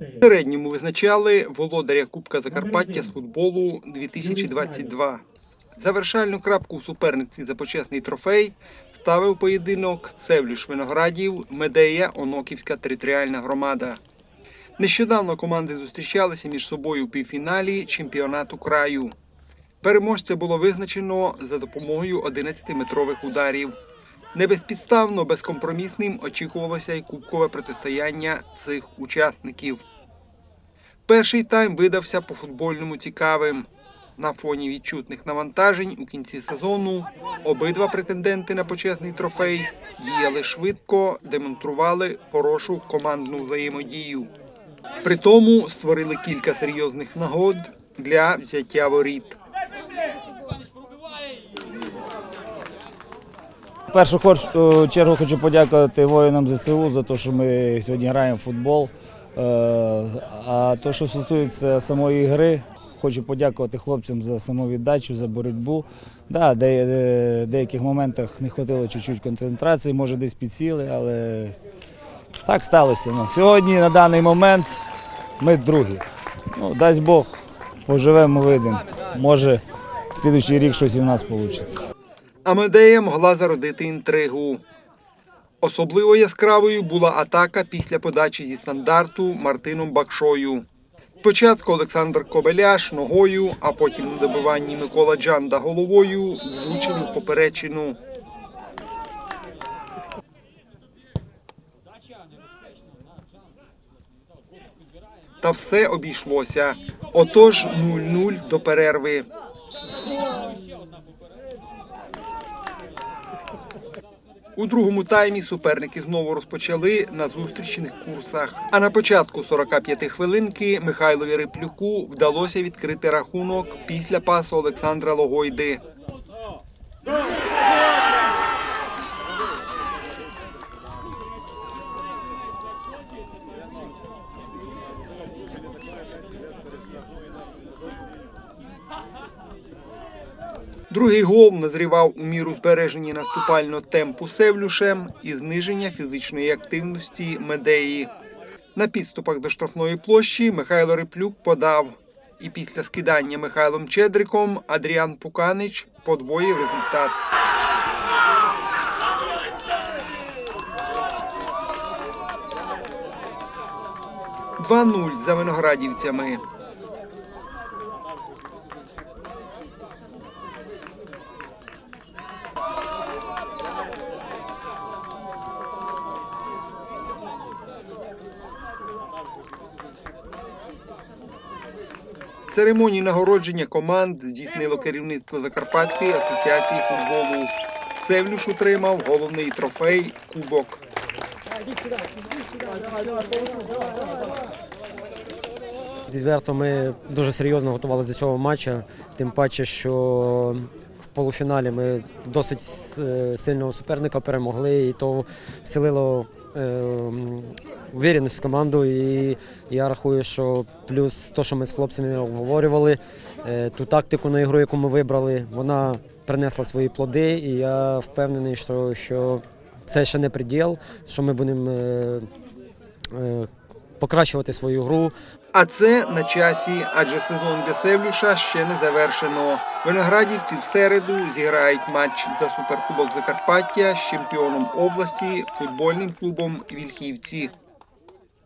В середньому визначали володаря Кубка Закарпаття з футболу 2022. Завершальну крапку в суперниці за почесний трофей ставив поєдинок Севлюш Виноградів, Медея, Оноківська територіальна громада. Нещодавно команди зустрічалися між собою у півфіналі чемпіонату краю. Переможця було визначено за допомогою 11-метрових ударів. Не безпідставно, безкомпромісним очікувалося й кубкове протистояння цих учасників. Перший тайм видався по футбольному цікавим. На фоні відчутних навантажень у кінці сезону обидва претенденти на почесний трофей діяли швидко, демонстрували хорошу командну взаємодію. При тому створили кілька серйозних нагод для взяття воріт. В першу е, чергу хочу подякувати воїнам ЗСУ за те, що ми сьогодні граємо в футбол. Е, А то, що стосується самої гри, хочу подякувати хлопцям за самовіддачу, за боротьбу. Да, де, в деяких моментах не вистачило чуть-чуть концентрації, може десь підсіли, але так сталося. Ну, сьогодні на даний момент ми другі. Ну, дасть Бог, поживемо, видимо. Може, в слідуючий рік щось і в нас вийде. А Медея могла зародити інтригу. Особливо яскравою була атака після подачі зі стандарту Мартином Бакшою. Спочатку Олександр Кобеляш ногою, а потім на добиванні Микола Джанда головою влучили в поперечину. Та все обійшлося. Отож 0-0 до перерви. У другому таймі суперники знову розпочали на зустрічних курсах. А на початку 45 хвилинки Михайлові Риплюку вдалося відкрити рахунок після пасу Олександра Логойди. Другий гол назрівав у міру збереження наступального темпу Севлюшем і зниження фізичної активності Медеї. На підступах до штрафної площі Михайло Реплюк подав. І після скидання Михайлом Чедриком Адріан Пуканич подвоїв результат. «2-0» за виноградівцями. Церемонію нагородження команд здійснило керівництво Закарпатської асоціації футболу. Севлюш отримав головний трофей Кубок. Відверто ми дуже серйозно готувалися до цього матчу, тим паче, що в полуфіналі ми досить е, сильного суперника перемогли, і то вселило е, в команду. І я рахую, що плюс те, що ми з хлопцями обговорювали, е, ту тактику на ігру, яку ми вибрали, вона принесла свої плоди, і я впевнений, що, що це ще не приділ, що ми будемо е, покращувати свою гру. А це на часі, адже сезон для Севлюша ще не завершено. Виноградівці в середу зіграють матч за суперкубок Закарпаття з чемпіоном області футбольним клубом Вільхівці.